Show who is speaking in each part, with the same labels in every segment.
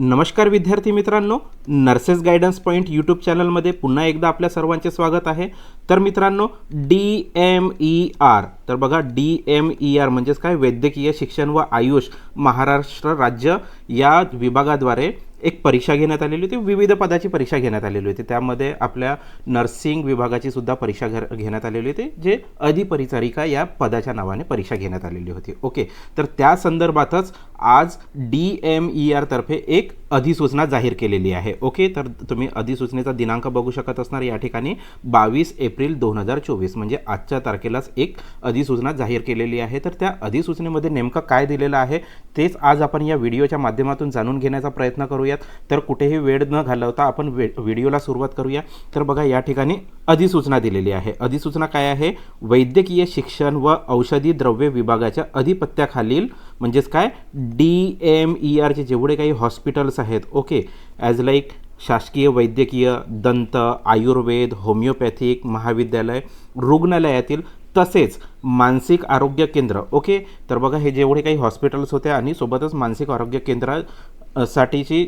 Speaker 1: नमस्कार विद्यार्थी मित्रांनो नर्सेस गायडन्स पॉईंट यूट्यूब चॅनलमध्ये पुन्हा एकदा आपल्या सर्वांचे स्वागत आहे. तर मित्रांनो डी एम ई आर तर बघा डी एम ई आर म्हणजेच काय? वैद्यकीय शिक्षण व आयुष महाराष्ट्र राज्य या विभागाद्वारे एक परीक्षा घेण्यात आलेली होती. विविध पदाची परीक्षा घेण्यात आलेली होती. त्यामध्ये आपल्या नर्सिंग विभागाची सुद्धा परीक्षा घे घेण्यात आलेली होती जे अधिपरिचारिका या पदाच्या नावाने परीक्षा घेण्यात आलेली होती. ओके. तर त्या संदर्भातच आज डी एम ई आरतर्फे एक अधिसूचना जाहीर केलेली आहे. ओके तर तुम्ही अधिसूचनेचा दिनांक बघू शकत असणार. या ठिकाणी बावीस एप्रिल दोन हजार चोवीस म्हणजे आजच्या तारखेलाच एक अधिसूचना जाहीर केलेली आहे. तर त्या अधिसूचनेमध्ये नेमकं काय दिलेलं आहे तेच आज आपण या व्हिडिओच्या माध्यमातून जाणून घेण्याचा प्रयत्न करूयात. तर कुठेही वेळ न घालवता आपण वे व्हिडिओला सुरुवात करूया. तर बघा या ठिकाणी अधिसूचना दिलेली आहे. अधिसूचना काय आहे? वैद्यकीय शिक्षण व औषधी द्रव्य विभागाच्या अधिपत्याखालील म्हणजेच काय? डी एम ई आरचे जेवढे काही हॉस्पिटल्स आहेत ओके ॲज लाईक शासकीय वैद्यकीय दंत आयुर्वेद होमिओपॅथिक महाविद्यालय रुग्णालयातील तसेच मानसिक आरोग्य केंद्र ओके तर बघा हे जेवढे काही हॉस्पिटल्स होते आणि सोबतच मानसिक आरोग्य केंद्रासाठीची साठीची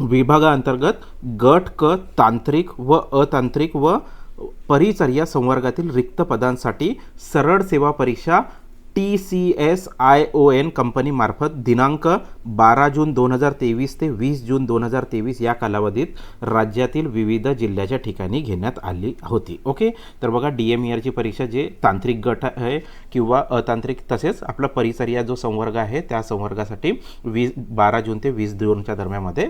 Speaker 1: विभागाअंतर्गत गट क तांत्रिक व अतांत्रिक व परिचर्या संवर्गातील रिक्त पदांसाठी सरळ सेवा परीक्षा T C S I O N कंपनीमार्फत दिनांक बारा जून दोन हजार तेवीस ते वीस जून दोन हजार तेवीस या कालावधीत राज्यातील विविध जिल्ह्याच्या ठिकाणी घेण्यात आली होती. ओके? तर बघा डी एम आरची परीक्षा जे तांत्रिक गट आहे किंवा अतांत्रिक तसेच आपला परिचर्या जो संवर्ग आहे त्या संवर्गासाठी वीस बारा जून ते वीस जूनच्या दरम्यानमध्ये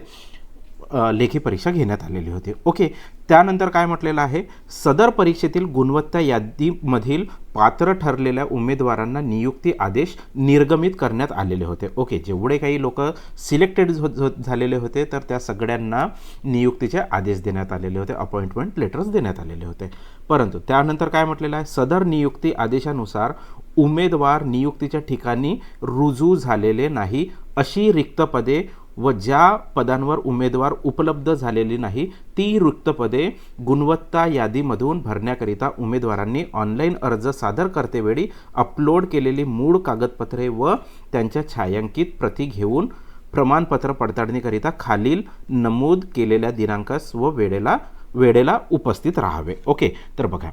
Speaker 1: लेखी परीक्षा घेण्यात आलेली होती. ओके त्यानंतर काय म्हटलेलं आहे? सदर परीक्षेतील गुणवत्ता यादीमधील पात्र ठरलेल्या उमेदवारांना नियुक्ती आदेश निर्गमित करण्यात आलेले होते. ओके जेवढे काही लोक सिलेक्टेड झालेले होते तर त्या सगळ्यांना नियुक्तीचे आदेश देण्यात आलेले होते अपॉइंटमेंट लेटर्स देण्यात आलेले होते. परंतु त्यानंतर काय म्हटलेलं आहे? सदर नियुक्ती आदेशानुसार उमेदवार नियुक्तीच्या ठिकाणी रुजू झालेले नाही अशी रिक्त पदे व ज्या पदांवर उमेदवार उपलब्ध झालेली नाही ती रिक्त पदे गुणवत्ता यादीमधून भरण्याकरिता उमेदवारांनी ऑनलाईन अर्ज सादर करतेवेळी अपलोड केलेली मूळ कागदपत्रे व त्यांच्या छायांकित प्रती घेऊन प्रमाणपत्र पडताळणीकरिता खालील नमूद केलेल्या दिनांकास व वेळेला वेळेला उपस्थित राहावे. ओके तर बघा.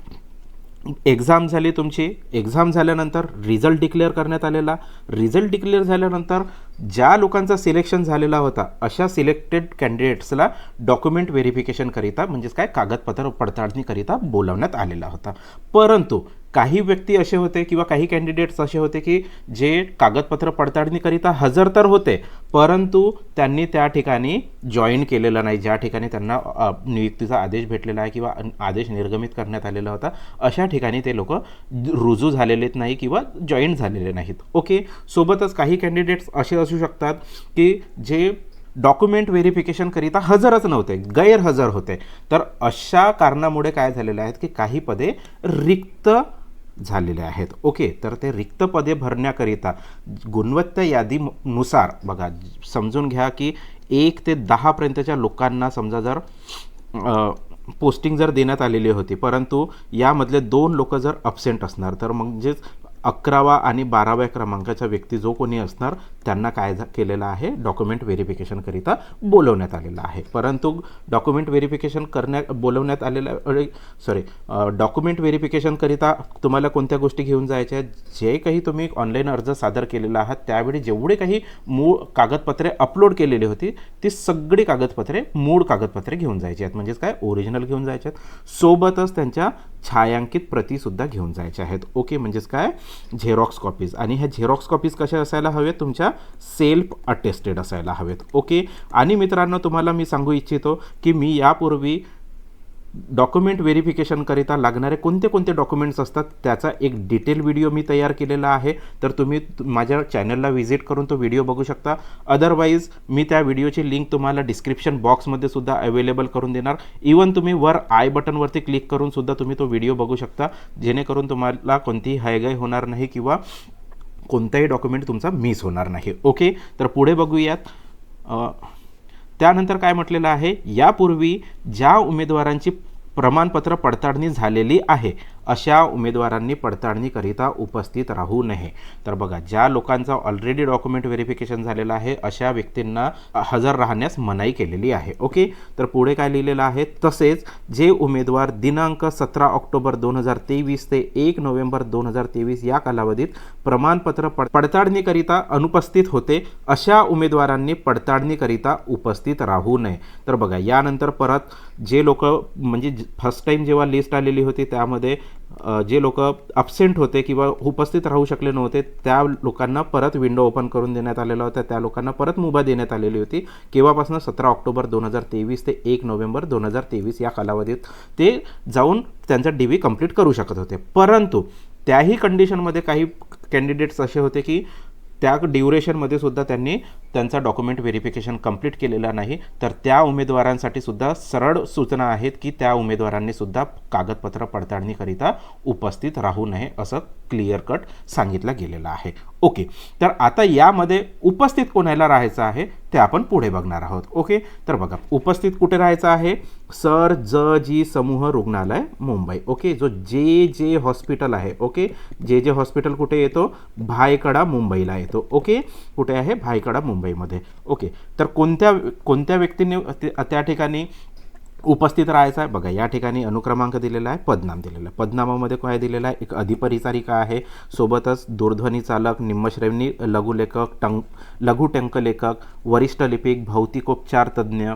Speaker 1: एक्झाम झाली तुमची. एक्झाम झाल्यानंतर रिझल्ट डिक्लेअर करण्यात आलेला. रिझल्ट डिक्लेअर झाल्यानंतर ज्या लोकांचा सिलेक्शन झालेला होता अशा सिलेक्टेड कॅन्डिडेट्सला डॉक्युमेंट व्हेरिफिकेशनकरिता म्हणजेच काय कागदपत्र पडताळणीकरिता बोलावण्यात आलेला होता. परंतु काही व्यक्ती असे होते किंवा काही कॅन्डिडेट्स असे होते की जे कागदपत्र पडताळणीकरिता हजर तर होते परंतु त्यांनी त्या ठिकाणी जॉईन केलेलं नाही. ज्या ठिकाणी त्यांना नियुक्तीचा आदेश भेटलेला आहे किंवा आदेश निर्गमित करण्यात आलेला होता अशा ठिकाणी ते लोक रुजू झालेलेत नाही किंवा जॉईन झालेले नाहीत. ओके सोबतच काही कॅन्डिडेट्स असे असू शकतात की जे डॉक्युमेंट व्हेरिफिकेशनकरिता हजरच नव्हते गैरहजर होते. तर अशा कारणामुळे काय झालेले आहेत की काही पदे रिक्त झालेले आहेत. ओके तर ते रिक्त पदे भरण्याकरिता गुणवत्ता यादीनुसार बघा समजून घ्या की एक ते दहापर्यंतच्या लोकांना समजा जर पोस्टिंग जर देण्यात आलेली होती परंतु यामधले दोन लोक जर अब्सेंट असणार तर म्हणजेच अकरावा आणि बाराव्या क्रमांकाचा व्यक्ती जो कोणी असणार त्यांना काय झा- केलेलं आहे? डॉक्युमेंट व्हेरिफिकेशनकरिता बोलवण्यात आलेलं आहे. परंतु डॉक्युमेंट व्हेरिफिकेशन करण्या बोलवण्यात आलेल्या सॉरी डॉक्युमेंट व्हेरिफिकेशनकरिता तुम्हाला कोणत्या गोष्टी घेऊन जायच्या आहेत? जे काही तुम्ही ऑनलाईन अर्ज सादर केलेला आहात त्यावेळी जेवढे काही मूळ कागदपत्रे अपलोड केलेली होती ती सगळी कागदपत्रे मूळ कागदपत्रे घेऊन जायची आहेत. म्हणजेच काय? ओरिजिनल घेऊन जायचे आहेत. सोबतच त्यांच्या छायांकित प्रतीसुद्धा घेऊन जायच्या आहेत. ओके म्हणजेच काय? झेरॉक्स कॉपीज आणि ह्या झेरॉक्स कॉपीज कशा असायला हवेत? तुमच्या सेल्फ अटेस्टेड असायला हवेत. ओके आणि मित्रांनो तुम्हाला मी सांगू इच्छितो की मी यापूर्वी डॉक्युमेंट व्हेरिफिकेशनकरिता लागणारे कोणते कोणते डॉक्युमेंट्स असतात त्याचा एक डिटेल व्हिडिओ मी तयार केलेला आहे. तर तुम्ही माझ्या चॅनलला व्हिजिट करून तो व्हिडिओ बघू शकता. अदरवाईज मी त्या व्हिडिओची लिंक तुम्हाला डिस्क्रिप्शन बॉक्समध्ये सुद्धा अवेलेबल करून देणार. इवन तुम्ही वर आय बटनवरती क्लिक करून सुद्धा तुम्ही तो व्हिडिओ बघू शकता. जेणेकरून तुम्हाला कोणतीही हायगाय होणार नाही किंवा कोणताही डॉक्युमेंट तुमचा मिस होणार नाही. ओके तर पुढे बघूयात. त्यानंतर काय म्हटलेलं आहे? यापूर्वी ज्या उमेदवारांची प्रमाणपत्र पडताळणी झालेली आहे अशा उमेदवारांनी पडताळणीकरिता उपस्थित राहू नये. तर बघा ज्या लोकांचा ऑलरेडी डॉक्युमेंट व्हेरिफिकेशन झालेलं आहे अशा व्यक्तींना हजर राहण्यास मनाई केलेली आहे. ओके तर पुढे काय लिहिलेलं आहे? तसेच जे उमेदवार दिनांक सतरा ऑक्टोबर दोन हजार तेवीस ते एक नोव्हेंबर दोन हजार तेवीस या कालावधीत प्रमाणपत्र पड पडताळणीकरिता अनुपस्थित होते अशा उमेदवारांनी पडताळणीकरिता उपस्थित राहू नये. तर बघा यानंतर परत जे लोक म्हणजे फर्स्ट टाईम जेव्हा लिस्ट आलेली होती त्यामध्ये जे लोक अबसेंट होते किंवा उपस्थित राहू शकले नव्हते त्या लोकांना परत विंडो ओपन करून देण्यात आलेला होता. त्या लोकांना परत मुभा देण्यात आलेली होती. केव्हापासून? सतरा ऑक्टोबर दोन हजार तेवीस ते एक नोव्हेंबर दोन हजार तेवीस या कालावधीत. ते जाऊन त्यांचा डी व्ही कंप्लीट करू शकत होते. परंतु त्याही कंडिशनमध्ये काही कॅन्डिडेट्स असे होते की त्या ड्युरेशनमध्ये सुद्धा त्यांनी त्यांचा डॉक्युमेंट व्हेरिफिकेशन कंप्लीट केलेला नाही तर त्या उमेदवारांसाठी सुद्धा सरळ सूचना आहेत की त्या उमेदवारांनी सुद्धा कागदपत्र पडताळणीकरिता उपस्थित राहू नये असं क्लिअर कट सांगितलं गेलेलं आहे. ओके तर आता यामध्ये उपस्थित कोणाला राहायचं आहे ते आपण पुढे बघणार आहोत. ओके तर बघा उपस्थित कुठे राहायचं आहे? सर ज जी समूह रुग्णालय मुंबई. ओके जो जे जे हॉस्पिटल आहे. ओके जे जे हॉस्पिटल कुठे येतो? भायकडा मुंबईला येतो. ओके कुठे आहे? भायकडा मुंबई. मुंबईमध्ये. ओके. तर कोणत्या कोणत्या व्यक्तीने ते- त्या ठिकाणी उपस्थित राहायचं आहे? बघा या ठिकाणी अनुक्रमांक दिलेला आहे पदनाम दिलेला आहे. पदनामामध्ये काय दिलेला आहे? एक अधिपरिचारिका आहे. सोबतच दूरध्वनी चालक निम्मश्रेणी लघुलेखक टंक लघु टंकलेखक वरिष्ठ लिपिक भौतिकोपचार तज्ज्ञ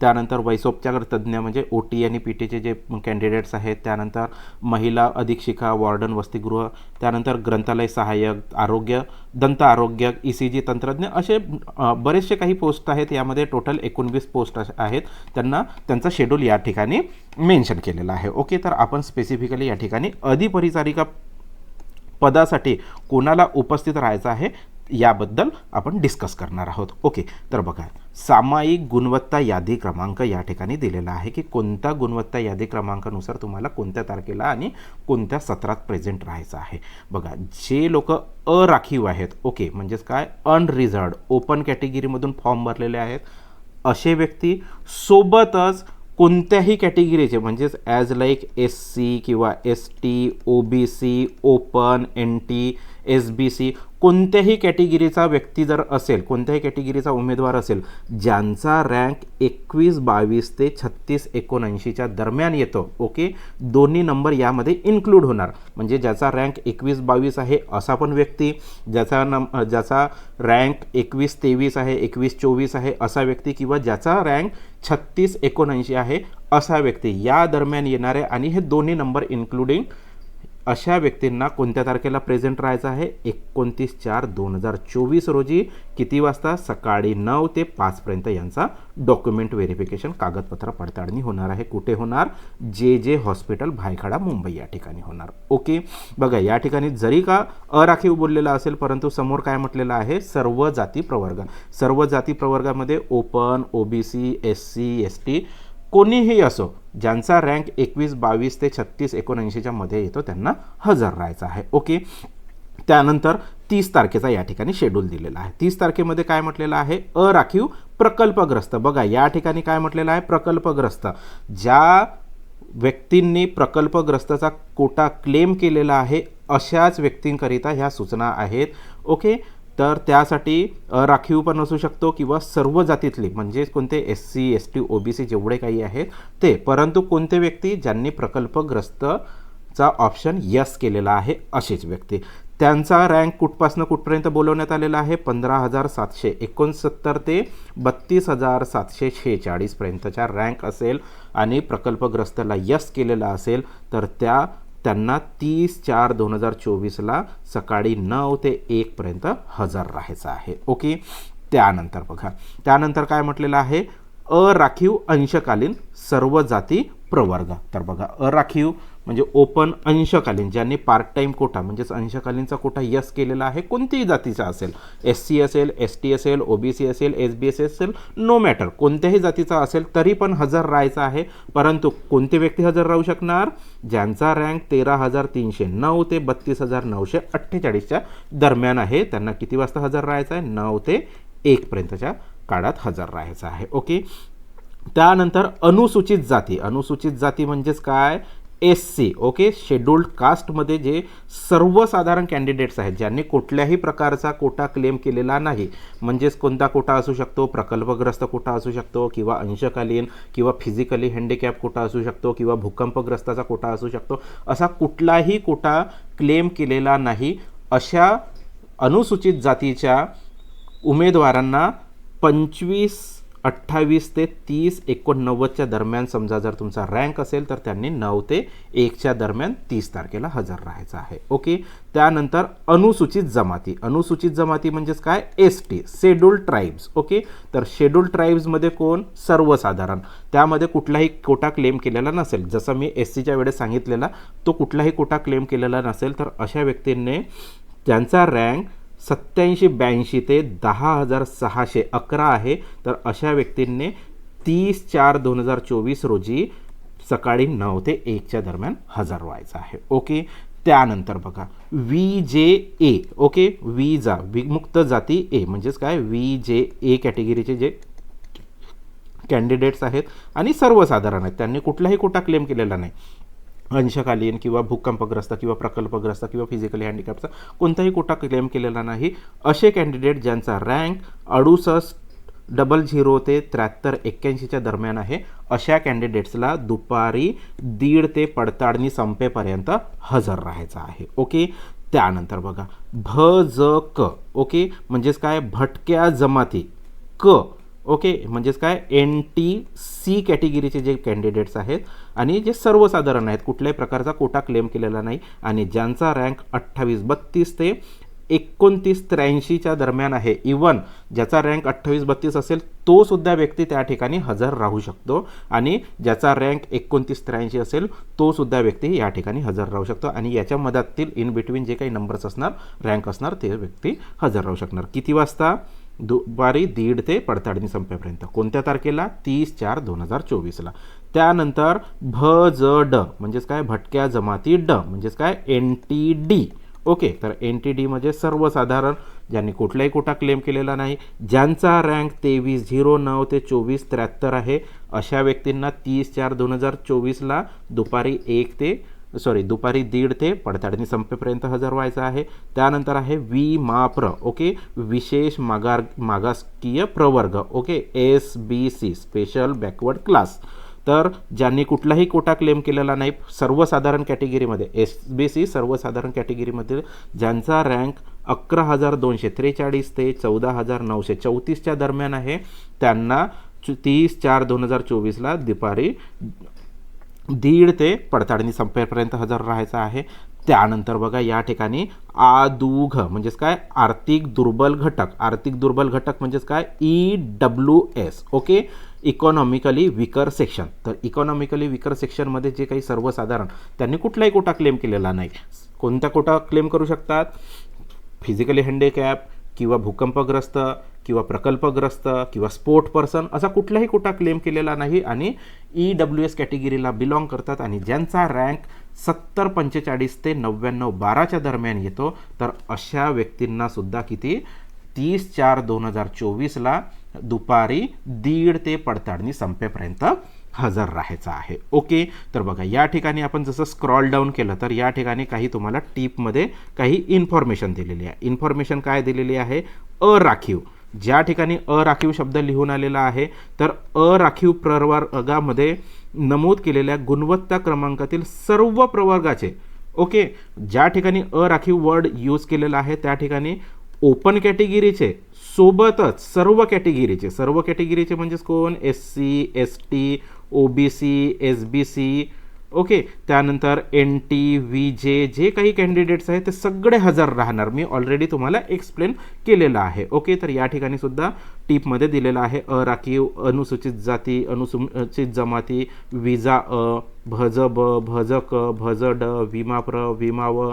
Speaker 1: त्यानंतर वैसोपचार तज्ज्ञ म्हणजे ओ टी आणि पी टीचे जे कॅन्डिडेट्स आहेत त्यानंतर महिला अधीक्षिका वॉर्डन वसतिगृह त्यानंतर ग्रंथालय सहाय्यक आरोग्य दंत आरोग्य ई सी जी तंत्रज्ञ असे बरेचसे काही पोस्ट आहेत. यामध्ये टोटल एकोणवीस पोस्ट आहेत. त्यांना त्यांचा शेड्यूल या ठिकाणी मेन्शन केलेला आहे. ओके तर आपण स्पेसिफिकली या ठिकाणी अधिपरिचारिका पदासाठी कोणाला उपस्थित राहायचं आहे याबद्दल आपण डिस्कस करणार आहोत. ओके तर बघा सामायिक गुणवत्ता यादी क्रमांक या ठिकाणी दिलेला आहे की कोणत्या गुणवत्ता यादी क्रमांकानुसार तुम्हाला कोणत्या तारखेला आणि कोणत्या सत्रात प्रेझेंट राहायचं आहे. बघा जे लोक अराखीव आहेत ओके म्हणजेच काय? अनरिझर्ड ओपन कॅटेगरीमधून फॉर्म भरलेले आहेत. असे व्यक्ती सोबतच कोणत्याही कॅटेगरीचे म्हणजेच ॲज लाईक एस सी किंवा S T O B C open N T S B C कोणत्याही कॅटेगरीचा व्यक्ती जर असेल कोणत्याही कॅटेगरीचा उमेदवार असेल ज्यांचा रँक एकवीस बावीस ते छत्तीस एकोणऐंशीच्या दरम्यान येतो ओके? दोन्ही नंबर यामध्ये इन्क्लूड होणार. म्हणजे ज्याचा रँक एकवीस बावीस आहे असा पण व्यक्ती ज्याचा नम ज्याचा रँक एकवीस तेवीस आहे एकवीस चोवीस आहे असा व्यक्ती किंवा ज्याचा रँक छत्तीस एकोणऐंशी आहे असा व्यक्ती या दरम्यान येणारे आणि हे दोन्ही नंबर इन्क्लुडिंग अशा व्यक्तींना कोणत्या तारखेला प्रेझेंट राहायचं आहे? एकोणतीस चार दोन हजार चोवीस रोजी किती वाजता? सकाळी नऊ ते पाचपर्यंत यांचा डॉक्युमेंट व्हेरिफिकेशन कागदपत्र पडताळणी होणार आहे. कुठे होणार? जे जे हॉस्पिटल भायखडा मुंबई या ठिकाणी होणार. ओके? बघा या ठिकाणी जरी का अराखीव बोललेला असेल परंतु समोर काय म्हटलेलं आहे? सर्व जाती प्रवर्ग. सर्व जाती प्रवर्गामध्ये open OBC S C S T कोणीही असो ज्यांचा रँक एकवीस बावीस ते छत्तीस एकोणऐंशीच्या मध्ये येतो त्यांना हजर राहायचा आहे. ओके त्यानंतर तीस तारखेचा या ठिकाणी शेड्यूल दिलेला आहे. तीस तारखेमध्ये काय म्हटलेलं आहे? अराखीव प्रकल्पग्रस्त. बघा या ठिकाणी काय म्हटलेलं आहे? प्रकल्पग्रस्त. ज्या व्यक्तींनी प्रकल्पग्रस्तचा कोटा क्लेम केलेला आहे अशाच व्यक्तींकरिता ह्या सूचना आहेत. ओके तर त्यासाठी राखीव पण असू शकतो किंवा सर्व जातीतले म्हणजे कोणते S C S T O B C जेवढे काही आहेत ते. परंतु कोणते व्यक्ती ज्यांनी प्रकल्पग्रस्तचा ऑप्शन यस केलेला आहे असेच व्यक्ती. त्यांचा रँक कुठपासनं कुठपर्यंत बोलवण्यात आलेला आहे? पंधरा हजार सातशे एकोणसत्तर ते बत्तीस हजार सातशे शेहेचाळीसपर्यंतचा रँक असेल आणि प्रकल्पग्रस्तला यस केलेला असेल तर त्या त्यांना तीस चार दोन हजार चोवीसला सकाळी नऊ ते एकपर्यंत हजर राहायचं आहे. ओके? त्यानंतर बघा. त्यानंतर काय म्हटलेलं आहे? अराखीव अंशकालीन सर्व जाती प्रवर्ग. तर बघा अराखीव म्हणजे ओपन अंशकालीन ज्यांनी पार्ट टाईम कोटा म्हणजेच अंशकालीनचा कोटा यस केलेला आहे कोणत्याही जातीचा असेल. एस सी असेल एस टी असेल ओ बी सी असेल एस बी एस असेल नो मॅटर कोणत्याही जातीचा असेल तरी पण हजर राहायचा आहे. परंतु कोणते व्यक्ती हजर राहू शकणार? ज्यांचा रँक तेरा हजार तीनशे नऊ ते बत्तीस हजार नऊशे अठ्ठेचाळीसच्या दरम्यान आहे त्यांना किती वाजता हजर राहायचं आहे? नऊ ते एकपर्यंतच्या काळात हजर राहायचं आहे. ओके? त्यानंतर अनुसूचित जाती. अनुसूचित जाती म्हणजेच काय? S C okay? शेड्युल्ड कास्टमध्ये जे सर्वसाधारण कॅन्डिडेट्स आहेत ज्यांनी कुठल्याही प्रकारचा कोटा क्लेम केलेला नाही म्हणजेच कोणता कोटा असू शकतो प्रकल्पग्रस्त कोटा असू शकतो किंवा अंशकालीन किंवा फिजिकली हँडिकॅप कोटा असू शकतो किंवा भूकंपग्रस्ताचा कोटा असू शकतो असा कुठलाही कोटा क्लेम केलेला नाही अशा अनुसूचित जातीच्या उमेदवारांना पंचवीस अठ्ठावीस ते तीस एकोणनव्वदच्या दरम्यान समजा जर तुमचा रँक असेल तर त्यांनी नऊ ते एकच्या दरम्यान तीस तारखेला हजर राहायचं आहे. ओके त्यानंतर अनुसूचित जमाती. अनुसूचित जमाती म्हणजेच काय? S T schedule tribes okay तर शेड्यूल ट्राईब्समध्ये कोण? सर्वसाधारण. त्यामध्ये कुठलाही कोटा क्लेम केलेला नसेल. जसं मी एस सीच्या वेळेस सांगितलेला तो कुठलाही कोटा क्लेम केलेला नसेल तर अशा व्यक्तींनी त्यांचा रँक सत्याऐंशी ब्याऐंशी ते दहा हजार सहाशे अकरा आहे. तर अशा व्यक्तींनी तीस चार दोन हजार चोवीस रोजी सकाळी नऊ ते एकच्या दरम्यान हजर व्हायचं आहे. ओके? त्यानंतर बघा व्ही जे ए ओके? विजा विमुक्त जाती ए म्हणजेच काय? व्ही जे ए कॅटेगरीचे जे कॅन्डिडेट्स आहेत आणि सर्वसाधारण आहेत. त्यांनी कुठलाही कोटा क्लेम केलेला नाही. अंशकालीन किंवा भूकंपग्रस्त किंवा प्रकल्पग्रस्त किंवा फिजिकली हँडिकॅपचा कोणताही कोटा क्लेम केलेला नाही. असे कॅन्डिडेट ज्यांचा रँक अडुसष्ट डबल झिरो ते त्र्याहत्तर एक्क्याऐंशीच्या दरम्यान आहे अशा कॅन्डिडेट्सला दुपारी दीड ते पडताळणी संपेपर्यंत हजर राहायचं आहे. ओके? त्यानंतर बघा भ ज क ओके? म्हणजेच काय? भटक्या जमाती. क ओके म्हणजेच काय? एन टी सी कॅटेगरीचे जे कॅन्डिडेट्स आहेत आणि जे सर्वसाधारण आहेत कुठल्याही प्रकारचा कोटा क्लेम केलेला नाही आणि ज्यांचा रँक अठ्ठावीस बत्तीस ते एकोणतीस त्र्याऐंशीच्या दरम्यान आहे. इवन ज्याचा रँक अठ्ठावीस बत्तीस असेल तो सुद्धा व्यक्ती त्या ठिकाणी हजर राहू शकतो आणि ज्याचा रँक एकोणतीस त्र्याऐंशी असेल तो सुद्धा व्यक्ती या ठिकाणी हजर राहू शकतो आणि याच्या मधातील इन बिटवीन जे काही नंबर्स असणार रँक असणार ते व्यक्ती हजर राहू शकणार. किती वाजता? दुपारी दीड ते पडताळणी संपेपर्यंत. कोणत्या तारखेला? तीस चार दोन हजार चोवीसला. त्यानंतर भ ज ड म्हणजेच काय? भटक्या जमाती ड म्हणजेच काय? एन टी डी ओके तर एन टी डी म्हणजे सर्वसाधारण ज्यांनी कुठलाही कोटा क्लेम केलेला नाही ज्यांचा रँक तेवीस झिरो नऊ ते चोवीस त्र्याहत्तर आहे अशा व्यक्तींना तीस चार दोन हजार चोवीसला दुपारी एक ते सॉरी दुपारी दीड ते पडताळणी संपेपर्यंत हजर व्हायचं आहे. त्यानंतर आहे वी माप्र ओके? विशेष मागार मागासकीय प्रवर्ग okay? S B C special backward class तर ज्यांनी कुठलाही कोटा क्लेम केलेला नाही सर्वसाधारण कॅटेगरीमध्ये एस बी सी सर्वसाधारण कॅटेगरीमध्ये ज्यांचा रँक अकरा हजार दोनशे त्रेचाळीस ते चौदा हजार नऊशे चौतीसच्या दरम्यान आहे त्यांना तीस चार दोन हजार चोवीसला दुपारी दीड ते पडताळणी संपेपर्यंत हजर राहायचं आहे. त्यानंतर बघा या ठिकाणी आदुघ म्हणजेच काय? आर्थिक दुर्बल घटक. आर्थिक दुर्बल घटक म्हणजेच काय? E W S okay? Economically weaker section तर इकॉनॉमिकली विकर सेक्शनमध्ये जे काही सर्वसाधारण त्यांनी कुठलाही कोटा क्लेम केलेला नाही. कोणत्या कोटा क्लेम करू शकतात? फिजिकली हँडिकॅप किंवा भूकंपग्रस्त किंवा प्रकल्पग्रस्त किंवा स्पोर्ट पर्सन असा कुठलाही कोटा क्लेम केलेला नाही आणि ई डब्ल्यू एस कॅटेगरीला बिलॉंग करतात आणि ज्यांचा रँक सत्तर पंचेचाळीस ते नव्याण्णव बाराच्या दरम्यान येतो तर अशा व्यक्तींना सुद्धा किती? तीस चार दोन हजार चोवीसला दुपारी दीड ते पडताळणी संपेपर्यंत हजर राहायचा आहे. ओके तर बघा या ठिकाणी आपण जसं स्क्रॉल डाऊन केलं तर या ठिकाणी काही तुम्हाला टीपमध्ये काही इन्फॉर्मेशन दिलेली आहे. इन्फॉर्मेशन काय दिलेली आहे? अराखीव. ज्या ठिकाणी अराखीव शब्द लिहून आलेला आहे तर अराखीव प्रवर्गामध्ये नमूद केलेल्या गुणवत्ता क्रमांकातील सर्व प्रवर्गाचे ओके ज्या ठिकाणी अराखीव वर्ड यूज केलेला आहे त्या ठिकाणी ओपन कॅटेगरीचे सोबतच सर्व कॅटेगरीचे सर्व कॅटेगरीचे म्हणजेच कोण? S C S T O B C S B C okay त्यानंतर एन टी व्ही जे जे काही कॅन्डिडेट्स आहेत ते सगळे हजर राहणार. मी ऑलरेडी तुम्हाला एक्सप्लेन केलेलं आहे. ओके तर या ठिकाणी सुद्धा टीपमध्ये दिलेलं आहे. अ राखीव अनुसूचित जाती अनुसूचित जमाती विजा अ भज ब भज क भज ड विमा प्र विमा व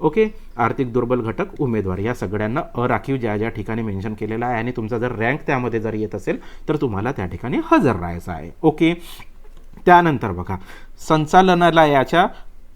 Speaker 1: ओके आर्थिक दुर्बल घटक उमेदवार. या सगळ्यांना अराखीव ज्या ज्या ठिकाणी मेन्शन केलेलं आहे आणि तुमचा जर रँक त्यामध्ये जर येत असेल तर तुम्हाला त्या ठिकाणी हजर राहायचं आहे. ओके त्यानंतर बघा संचालनालयाच्या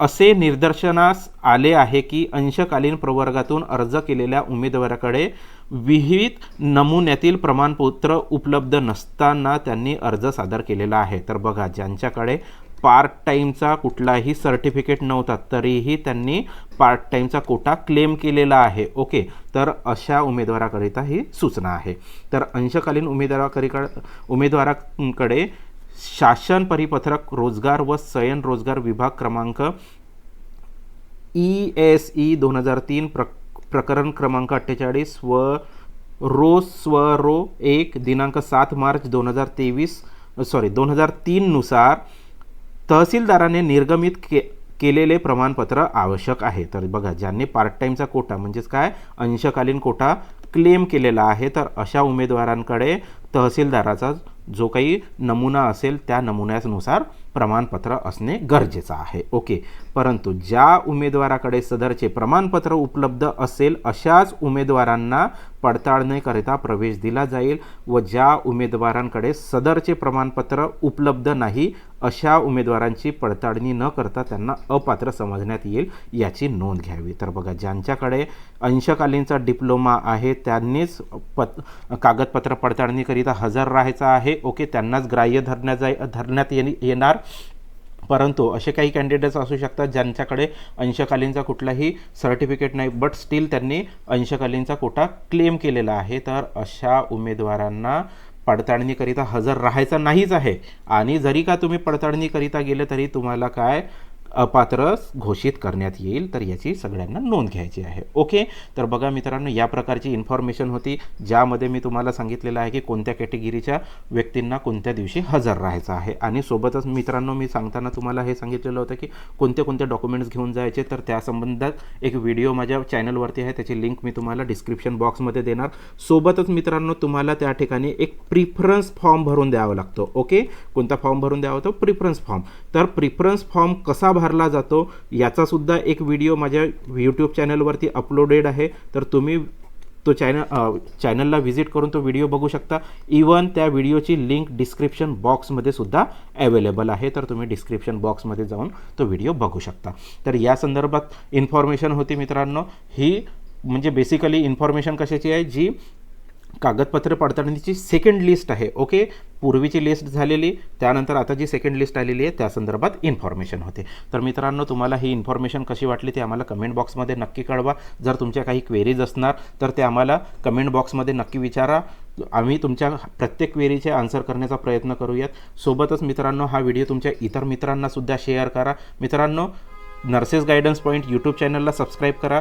Speaker 1: असे निदर्शनास आले आहे की अंशकालीन प्रवर्गातून अर्ज केलेल्या उमेदवाराकडे विहित नमुन्यातील प्रमाणपत्र उपलब्ध नसताना त्यांनी अर्ज सादर केलेला आहे. तर बघा ज्यांच्याकडे पार्ट टाईमचा कुठलाही सर्टिफिकेट नव्हता तरीही त्यांनी पार्ट टाईमचा कोटा क्लेम केलेला आहे. ओके तर अशा उमेदवाराकरिता ही सूचना आहे. तर अंशकालीन उमेदवाराकरिता उमेदवाराकडे शासन परिपत्रक रोजगार व सयन रोजगार विभाग क्रमांक ई एस ई दोन हजार तीन प्र प्रकरण क्रमांक अठ्ठेचाळीस व रो स्व रो एक दिनांक सात मार्च दोन हजार तेवीस सॉरी दोन हजार तीननुसार तहसीलदाराने निर्गमित के केलेले प्रमाणपत्र आवश्यक आहे. तर बघा ज्यांनी पार्ट टाईमचा कोटा म्हणजेच काय? अंशकालीन कोटा क्लेम केलेला आहे. तर अशा उमेदवारांकडे तहसीलदाराचा जो काही नमुना असेल त्या नमुन्यानुसार प्रमाणपत्र असणे गरजेचं आहे. ओके. परंतु ज्या उमेदवाराकडे सदरचे प्रमाणपत्र उपलब्ध असेल अशाच उमेदवारांना पडताळणीकरिता प्रवेश दिला जाईल व ज्या उमेदवारांकडे सदरचे प्रमाणपत्र उपलब्ध नाही अशा उमेदवारांची पडताळणी न करता त्यांना अपात्र समजण्यात येईल याची नोंद घ्यावी. तर बघा ज्यांच्याकडे अंशकालीनचा डिप्लोमा आहे त्यांनीच पत कागदपत्र पडताळणीकरिता हजर राहायचा आहे. ओके. त्यांनाच ग्राह्य धरण्यात जाई धरण्यात ये येणार. परंतु असे काही कॅन्डिडेट्स असू शकतात ज्यांच्याकडे अंशकालीनचा कुठलाही सर्टिफिकेट नाही बट स्टील त्यांनी अंशकालीनचा कोटा क्लेम केलेला आहे. तर अशा उमेदवारांना पडताळणीकरिता हजर राहायचं नाहीच आहे. आणि जरी का तुम्ही पडताळणीकरिता गेले तरी तुम्हाला काय अपात्र घोषित करण्यात येईल तर याची सगळ्यांना नोंद घ्यायची आहे. ओके तर बघा मित्रांनो या प्रकारची इन्फॉर्मेशन होती ज्यामध्ये मी तुम्हाला सांगितलेलं आहे की कोणत्या कॅटेगरीच्या व्यक्तींना कोणत्या दिवशी हजर राहायचं आहे. आणि सोबतच मित्रांनो मी सांगताना तुम्हाला हे सांगितलेलं होतं की कोणते कोणते डॉक्युमेंट्स घेऊन जायचे तर त्या संबंधात एक व्हिडिओ माझ्या चॅनलवरती आहे त्याची लिंक मी तुम्हाला डिस्क्रिप्शन बॉक्समध्ये देणार. सोबतच मित्रांनो तुम्हाला त्या ठिकाणी एक प्रिफरन्स फॉर्म भरून द्यावा लागतो. ओके कोणता फॉर्म भरून द्यावा तो प्रिफरन्स फॉर्म तर प्रिफरन्स फॉर्म कसा भरला जातो. याचा सुद्धा एक व्हिडिओ माझ्या यूट्यूब चॅनलवरती अपलोडेड आहे. तर तुम्ही तो चॅनल चॅनलला व्हिजिट करून तो व्हिडिओ बघू शकता. इवन त्या व्हिडिओची लिंक डिस्क्रिप्शन बॉक्समध्ये सुद्धा अवेलेबल आहे. तर तुम्ही डिस्क्रिप्शन बॉक्समध्ये जाऊन तो व्हिडिओ बघू शकता. तर या संदर्भात इन्फॉर्मेशन होती मित्रांनो. ही म्हणजे बेसिकली इन्फॉर्मेशन कशाची आहे? जी कागदपत्र पडताळणीची सेकंड लिस्ट आहे. ओके पूर्वीची लिस्ट झालेली त्यानंतर आता जी सेकंड लिस्ट आलेली आहे त्या संदर्भात इन्फॉर्मेशन होते. तर मित्रांनो तुम्हाला ही इन्फॉर्मेशन कशी वाटली ते आम्हाला कमेंट बॉक्समध्ये नक्की कळवा. जर तुमच्या काही क्वेरीज असणार तर ते आम्हाला कमेंट बॉक्समध्ये नक्की विचारा. आम्ही तुमच्या प्रत्येक क्वेरीचे आन्सर करण्याचा प्रयत्न करूयात. सोबतच मित्रांनो हा व्हिडिओ तुमच्या इतर मित्रांनासुद्धा शेअर करा. मित्रांनो नर्सेस गायडन्स पॉईंट यूट्यूब चॅनलला सबस्क्राईब करा.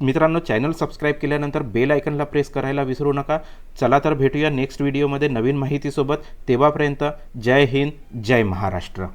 Speaker 1: मित्रांनो चॅनल सबस्क्राईब केल्यानंतर बेल आयकनला प्रेस करायला विसरू नका. चला तर भेटूया नेक्स्ट व्हिडिओमध्ये नवीन माहितीसोबत. तेव्हापर्यंत जय हिंद जय महाराष्ट्र.